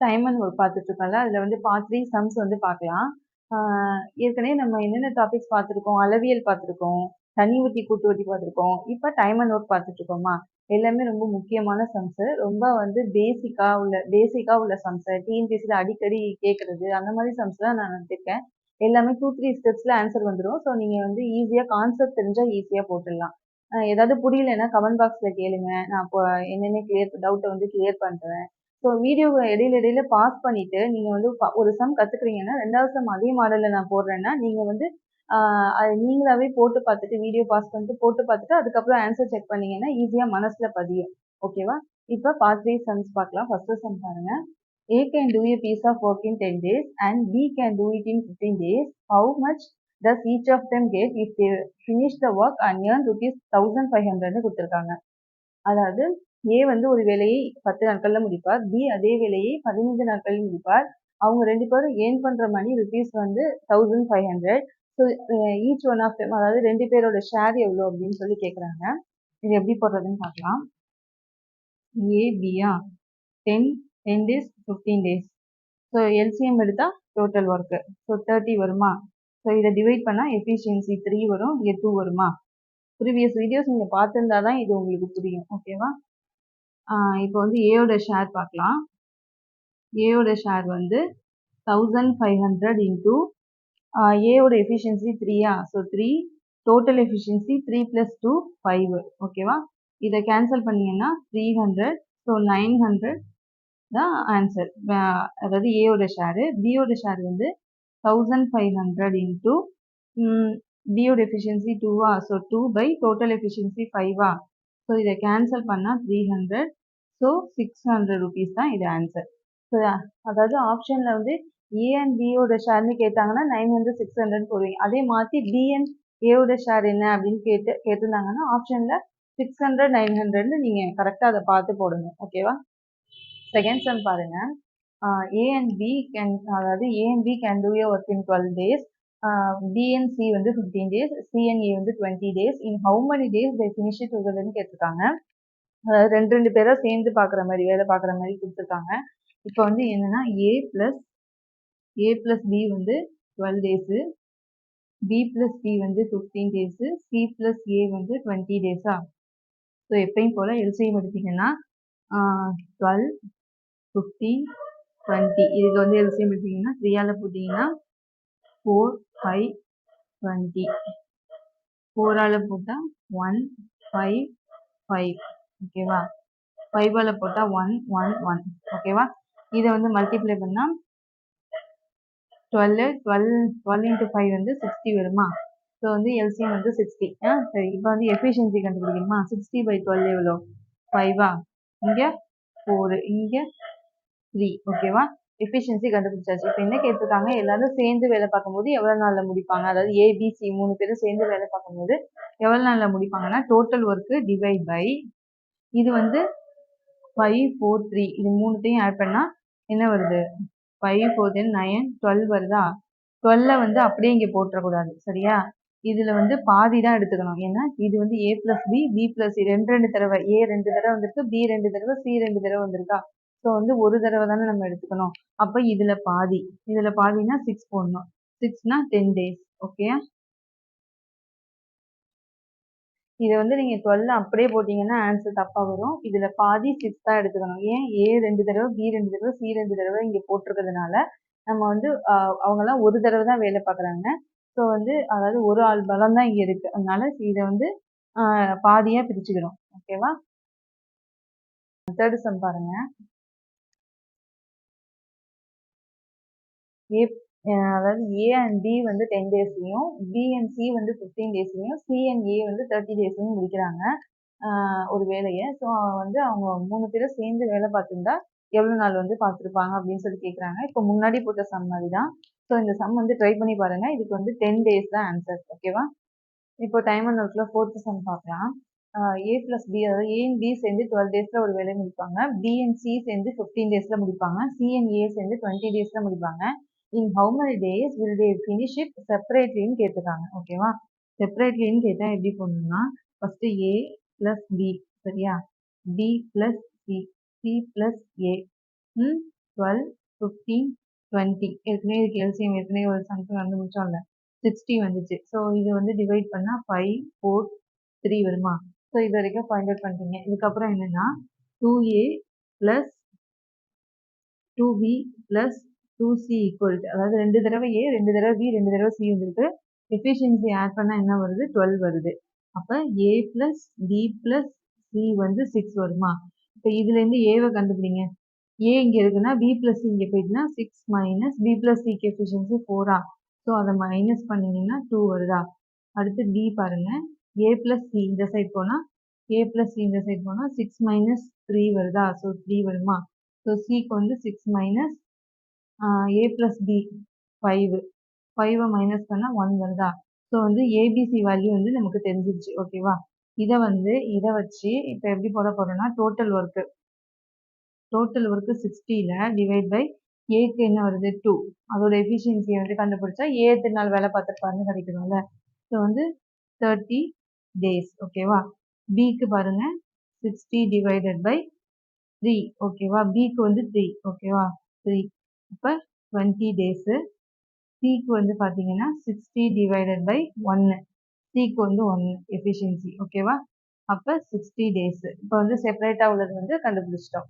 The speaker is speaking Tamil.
டைம் ஒரு ஒர்க் பார்த்துட்ருக்கோம்ல அதில் வந்து பார்ட் த்ரீ சம்ஸ் வந்து பார்க்கலாம். ஏற்கனவே நம்ம என்னென்ன டாபிக்ஸ் பார்த்துருக்கோம்? அளவியல் பார்த்துருக்கோம் தனி ஊட்டி கூட்டு ஊட்டி பார்த்துருக்கோம். இப்போ டைம் அண்ட் ஒர்க் பார்த்துட்ருக்கோமா எல்லாமே ரொம்ப முக்கியமான சம்ஸு ரொம்ப வந்து பேசிக்காக உள்ள பேசிக்காக உள்ள சம்ஸு டிஎன்பிசியில் அடிக்கடி கேட்குறது அந்த மாதிரி சம்ஸ் தான் நான் எடுத்திருக்கேன். எல்லாமே டூ த்ரீ ஸ்டெப்ஸில் ஆன்சர் வந்துடும் ஸோ நீங்கள் வந்து ஈஸியாக கான்செப்ட் தெரிஞ்சால் ஈஸியாக போட்டுடலாம். ஏதாவது புரியலன்னா கமெண்ட் பாக்ஸில் கேளுங்க. நான் இப்போ என்னென்ன கிளியர் டவுட்டை வந்து கிளியர் பண்ணுறேன் ஸோ வீடியோவை இடையில இடையில பாஸ் பண்ணிவிட்டு நீங்கள் வந்து ஒரு சம் கற்றுக்குறீங்கன்னா ரெண்டாவது சம் அதே மாடலில் நான் போடுறேன்னா நீங்கள் வந்து அது நீங்களாவே போட்டு பார்த்துட்டு வீடியோ பாஸ் பண்ணிட்டு போட்டு பார்த்துட்டு அதுக்கப்புறம் ஆன்சர் செக் பண்ணீங்கன்னா ஈஸியாக மனசில் பதியும். ஓகேவா இப்போ பார்ட் த்ரீ சம்ஸ் பார்க்கலாம். ஃபஸ்ட்டு சம் பாருங்கள் A can do a piece of work in 10 days and B can do it in 15 days. How much does each of them get if they finish the work and earn rupees 1500 கொடுத்துருக்காங்க. அதாவது ஏ வந்து ஒரு வேலையை பத்து நாட்களில் முடிப்பார். பி அதே வேலையை பதினைந்து நாட்களில் முடிப்பார். அவங்க ரெண்டு பேரும் ஏர்ன் பண்ணுற மணி ருபீஸ் வந்து thousand five hundred so each one of them அதாவது ரெண்டு பேரோட ஷேர் எவ்வளோ அப்படின்னு சொல்லி கேட்குறாங்க இது எப்படி போடுறதுன்னு பார்க்கலாம் A Pia ten ten days fifteen days so LCM எடுத்தால் டோட்டல் ஒர்க்கு ஸோ தேர்ட்டி வருமா? ஸோ இதை டிவைட் பண்ணால் எஃபிஷியன்சி த்ரீ வரும் இங்கே டூ வருமா? ப்ரீவியஸ் வீடியோஸ் நீங்கள் பார்த்துருந்தா தான் இது உங்களுக்கு புரியும். ஓகேவா இப்போ வந்து ஏயோட ஷேர் பார்க்கலாம். ஏயோட ஷேர் வந்து தௌசண்ட் ஃபைவ் ஹண்ட்ரட் இன்டூ ஏயோட efficiency த்ரீயா so three total efficiency three plus two five ஓகேவா இதை கேன்சல் பண்ணிங்கன்னா three hundred so nine hundred தான் ஆன்சர் அதாவது ஏயோட ஷேரு பியோட ஷேர் வந்து தௌசண்ட் ஃபைவ் ஹண்ட்ரட் இன்டூ பியோட எஃபிஷியன்சி டூவா so two by total efficiency ஃபைவா so இதை கேன்சல் பண்ணால் three hundred so six hundred rupees தான் இது ஆன்சர் ஸோ அதாவது ஆப்ஷனில் வந்து ஏ அண்ட் பியோட ஷேர்னு கேட்டாங்கன்னா நைன் ஹண்ட்ரட் சிக்ஸ் ஹண்ட்ரட் போடுவீங்க. அதே மாற்றி பி அண்ட் ஏவோட ஷேர் என்ன அப்படின்னு கேட்டு கேட்டிருந்தாங்கன்னா ஆப்ஷனில் சிக்ஸ் ஹண்ட்ரட் நைன் ஹண்ட்ரட்னு நீங்கள் கரெக்டாக அதை பார்த்து போடணும். ஓகேவா செகண்ட் சம் பாருங்கள் ஏ அண்ட் பி கேன் அதாவது A and B can do A work in twelve days B and C வந்து fifteen days C and A வந்து twenty days in how many days they finish it டுகெதர்னு கேட்டிருக்காங்க. அதாவது ரெண்டு ரெண்டு பேராக சேர்ந்து பார்க்குற மாதிரி வேலை பார்க்குற மாதிரி கொடுத்துருக்காங்க. இப்போ வந்து என்னென்னா A plus A plus B வந்து twelve days B plus C வந்து fifteen days C plus A வந்து டுவெண்ட்டி டேஸா ஸோ எப்பயும் போல் எல்சிஎம் எடுத்திங்கன்னா டுவெல் ஃபிஃப்டீன் டுவெண்ட்டி இதுக்கு வந்து எல்சிஎம் எடுத்தீங்கன்னா த்ரீயால் போட்டிங்கன்னா ஃபோர் ஃபைவ் டுவெண்ட்டி ஃபோரால் போட்டால் ஒன் ஃபைவ் ஃபைவ் ஓகேவா ஃபைவால் போட்டால் ஒன் ஒன் ஒன் ஓகேவா இதை வந்து மல்டிப்ளை பண்ணால் twelve twelve twelve into five வந்து சிக்ஸ்டி வருமா? ஸோ வந்து எல்சிஎம் வந்து சிக்ஸ்டி ஆ சரி. இப்போ வந்து எஃபிஷியன்சி கண்டுபிடிக்கணுமா? சிக்ஸ்டி பை டுவெல் எவ்வளோ ஃபைவா இங்கே ஃபோரு இங்கே த்ரீ ஓகேவா எஃபிஷியன்சி கண்டுபிடிச்சாச்சு. இப்போ என்ன கேட்டிருக்காங்க? எல்லாரும் சேர்ந்து வேலை பார்க்கும்போது எவ்வளோ நாளில் முடிப்பாங்க? அதாவது ஏபிசி மூணு பேரும் சேர்ந்து வேலை பார்க்கும்போது எவ்வளோ நாளில் முடிப்பாங்கன்னா டோட்டல் ஒர்க்கு டிவைட் பை இது வந்து ஃபைவ் ஃபோர் த்ரீ இது மூணுத்தையும் ஆட் பண்ணால் என்ன வருது? Five four then nine twelve வருதா? டுவெல்ல வந்து அப்படியே இங்கே போட்டுறக்கூடாது. சரியா? இதில் வந்து பாதி தான் எடுத்துக்கணும். ஏன்னா இது வந்து A plus B B plus ரெண்டு ரெண்டு தடவை. ஏ ரெண்டு தடவை வந்திருக்கு பி ரெண்டு தடவை சி ரெண்டு தடவை வந்திருக்கா? ஸோ வந்து ஒரு தடவை தானே நம்ம எடுத்துக்கணும். அப்போ இதில் பாதி. இதில் பாதினா சிக்ஸ் போடணும். சிக்ஸ்னா டென் டேஸ் ஓகே இதை வந்து நீங்கள் டுவெல் அப்படியே போட்டிங்கன்னா ஆன்சர் தப்பாக வரும். இதில் பாதி சிக்ஸ் தான் எடுத்துக்கணும். ஏன்? ஏ ரெண்டு தடவை பி ரெண்டு தடவை சி ரெண்டு தடவை இங்கே போட்டிருக்கிறதுனால நம்ம வந்து அவங்கெல்லாம் ஒரு தடவை தான் வேலை பார்க்குறாங்க. ஸோ வந்து அதாவது ஒரு ஆள் பலம் தான் இங்கே இருக்குது அதனால இதை வந்து பாதியாக பிரிச்சுக்கிறோம் ஓகேவா தேர்டு சம் பாருங்கள் ஏ அதாவது ஏ அண்ட் பி வந்து டென் டேஸ்லையும் பி அண்ட் சி வந்து ஃபிஃப்டீன் டேஸ்லையும் சி அண்ட் ஏ வந்து தேர்ட்டி டேஸ்லையும் முடிக்கிறாங்க ஒரு வேலையை. ஸோ வந்து அவங்க மூணு பேரும் சேர்ந்து வேலை பார்த்துருந்தா எவ்வளோ நாள் வந்து பார்த்துருப்பாங்க அப்படின்னு சொல்லி கேட்குறாங்க இப்போ முன்னாடி போட்ட சம் மாதிரி தான் ஸோ இந்த சம் வந்து ட்ரை பண்ணி பாருங்கள் இதுக்கு வந்து டென் டேஸ் தான் ஆன்சர் ஓகேவா இப்போ டைம் அண்ட் ஒர்க்கில் ஃபோர்த்து சம் பார்க்கலாம். ஏ ப்ளஸ் பி அதாவது ஏ அண்ட் பி சேர்ந்து டுவெல் டேஸில் ஒரு வேலையை முடிப்பாங்க. பி அண்ட் சி சேர்ந்து ஃபிஃப்டீன் டேஸில் முடிப்பாங்க. சி அண்ட் ஏ சேர்ந்து டுவெண்ட்டி டேஸில் முடிப்பாங்க. In how many days will they finish it செப்பரேட்லின்னு கேட்டிருக்காங்க. ஓகேவா செப்பரேட்லின்னு கேட்டால் எப்படி பண்ணணும்னா ஃபஸ்ட்டு ஏ ப்ளஸ் பி சரியா? B plus C C plus A ம் டுவெல் ஃபிஃப்டீன் டுவெண்ட்டி ஏற்கனவே இதுக்கு எல்சிஎம் ஏற்கனவே ஒரு சம்திங் வந்து முடிச்சோம்ல. சிக்ஸ்டி வந்துச்சு. ஸோ இது வந்து டிவைட் பண்ணால் ஃபைவ் ஃபோர் த்ரீ வருமா? ஸோ இது வரைக்கும் ஃபைண்ட் அவுட் பண்ணிட்டீங்க. இதுக்கப்புறம் என்னென்னா two A plus two B plus two C equal அதாவது ரெண்டு தடவை ஏ ரெண்டு தடவை பி ரெண்டு தடவை சி வந்துருக்கு. எஃபிஷியன்சி ஆட் பண்ணால் என்ன வருது? டுவெல் வருது. அப்போ A plus B plus C வந்து சிக்ஸ் வருமா? இப்போ இதுலேருந்து ஏவை கண்டுபிடிங்க. ஏ இங்கே இருக்குன்னா பி ப்ளஸ் சி இங்கே போயிட்டுனா சிக்ஸ் மைனஸ் பி ப்ளஸ் சிக்கு எஃபிஷியன்சி ஃபோரா ஸோ அதை மைனஸ் பண்ணிங்கன்னா டூ வருதா? அடுத்து டி பாருங்கள் ஏ ப்ளஸ் சி இந்த சைட் போனால் ஏ ப்ளஸ் சி இந்த சைட் போனால் சிக்ஸ் மைனஸ் த்ரீ வருதா? ஸோ த்ரீ வருமா? ஸோ சிக்கு வந்து six minus A plus B five ஃபைவை மைனஸ் பண்ணால் ஒன் வருதா? ஸோ வந்து ஏபிசி வேல்யூ வந்து நமக்கு தெரிஞ்சிருச்சு. ஓகேவா இதை வந்து இதை வச்சு இப்போ எப்படி போட போகிறோன்னா டோட்டல் ஒர்க்கு டோட்டல் ஒர்க்கு சிக்ஸ்டியில் டிவைட் பை ஏக்கு என்ன வருது? டூ அதோட எஃபிஷியன்சியை வந்து கண்டுபிடிச்சா ஏ எத்தனை நாள் வேலை பார்த்துருப்பாருன்னு கிடைக்கணும்ல ஸோ வந்து தேர்ட்டி டேஸ் ஓகேவா பிக்கு பாருங்கள் சிக்ஸ்டி டிவைடட் பை த்ரீ ஓகேவா பிக்கு வந்து த்ரீ ஓகேவா த்ரீ இப்போ டுவெண்ட்டி டேஸு சிக்கு வந்து பார்த்தீங்கன்னா சிக்ஸ்டி டிவைடட் பை ஒன்று சிக்கு வந்து ஒன்று எஃபிஷியன்சி ஓகேவா அப்போ சிக்ஸ்டி டேஸு இப்போ வந்து செப்பரேட்டாக உள்ளது வந்து கண்டுபிடிச்சிட்டோம்.